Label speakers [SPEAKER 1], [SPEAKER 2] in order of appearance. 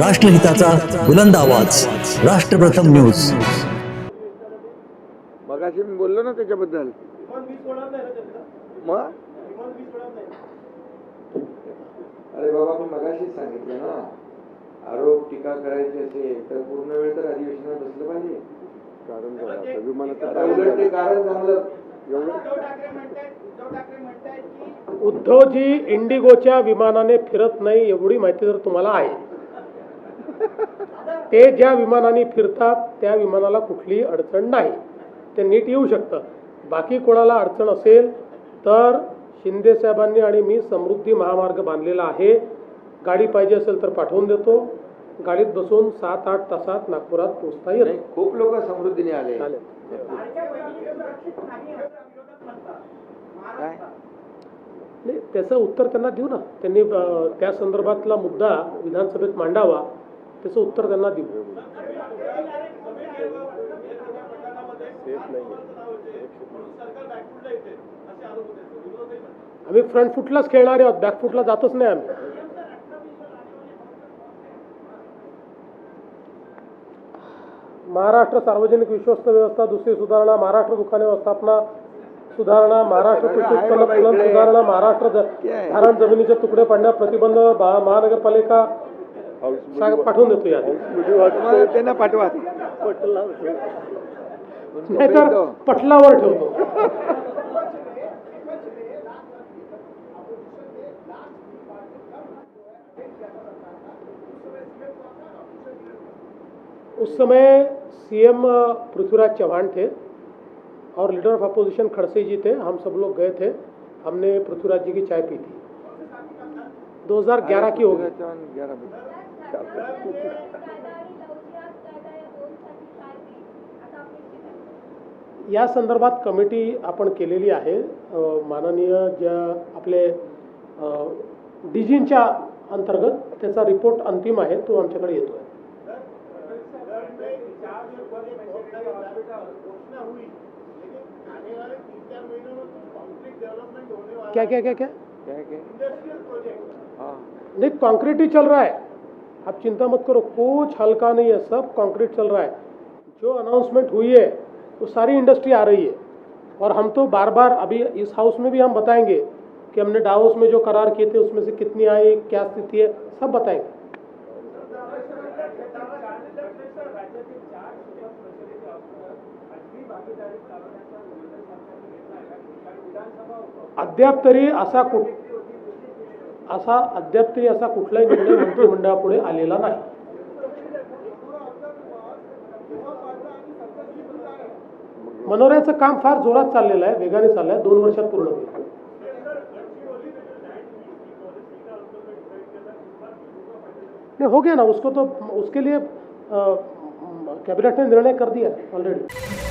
[SPEAKER 1] राष्ट्रहिताचा बुलंद आवाज. राष्ट्रप्रथम न्यूज.
[SPEAKER 2] मगाशी मी बोललो ना त्याच्याबद्दल. मग अरे बाबा मी मगाशीच सांगितलं ना. आरोप टीका करायची असेल तर पूर्ण वेळ तर अधिवेशनात बसलं पाहिजे. आता उलट ते कारण चांगलं
[SPEAKER 3] उद्धवजी इंडिगोच्या विमानाने फिरत नाही एवढी माहिती जर तुम्हाला आहे. ते ज्या विमानाने फिरतात त्या विमानाला कुठलीही अडचण नाही. ते नीट येऊ शकतं. बाकी कोणाला अडचण असेल तर शिंदे साहेबांनी आणि मी समृद्धी महामार्ग बांधलेला आहे. गाडी पाहिजे असेल तर पाठवून देतो. गाडीत बसून सात आठ तासात नागपुरात पोहोचता येतं.
[SPEAKER 2] खूप लोक समृद्धीने आले.
[SPEAKER 3] नाही त्याचं उत्तर त्यांना देऊ ना. त्यांनी त्या संदर्भातला मुद्दा विधानसभेत मांडावा. त्याचं उत्तर त्यांना देऊ. आम्ही फ्रंट फुटलाच खेळणारे आहोत. बॅक फुटला जातच नाही आम्ही. महाराष्ट्र सार्वजनिक विश्वस्त व्यवस्था दुसरी सुधारणा महाराष्ट्र दुकाने व्यवस्थापना सुधारणा महाराष्ट्र कृषी उत्पन्न सुधारणा महाराष्ट्र धारण जमिनीचे तुकडे पाडण्यास प्रतिबंध महानगरपालिका सांग- पाठवून देतो यादी
[SPEAKER 2] त्यांना पाठवा
[SPEAKER 3] नाहीतर पटलावर ठेवतो. उस समय सीएम पृथ्वीराज चौहान थे और leader of opposition Khadse ji थे। हम सब लोग गए थे। हमने पृथ्वीराज जी की चाय पी थी। 2011 की हो गई. या संदर्भात कमिटी आपण केलेली आहे. माननीय ज्या आपले डिजींच्या अंतर्गत त्याचा रिपोर्ट अंतिम आहे तो आमच्याकडे येतो आहे क्या क्या क्या क्या?
[SPEAKER 2] क्या क्या?
[SPEAKER 3] नहीं कंक्रीट ही चल रहा है आप चिंता मत करो, कुछ हल्का नहीं है, सब कंक्रीट चल रहा है। जो अनाउंसमेंट हुई है, वो तो सारी इंडस्ट्री आ रही है। और हम तो बार बार अभी इस हाउस में भी हम बताएँगे कि हमने डाउस में जो करार किए थे, उसमें से कितनी आई, क्या स्थिति है, सब बताएँगे। अद्याप तरी असा कुठ असा अद्याप तरी असा कुठलाही निर्णय मंत्रिमंडळापुढे आलेला नाही. मनोऱ्याचं काम फार जोरात चाललेलं आहे वेगाने चाललं आहे दोन वर्षात पूर्ण होईल. नहीं हो गया ना उसको तो उसके लिए कैबिनेट ने निर्णय कर दिया ऑलरेडी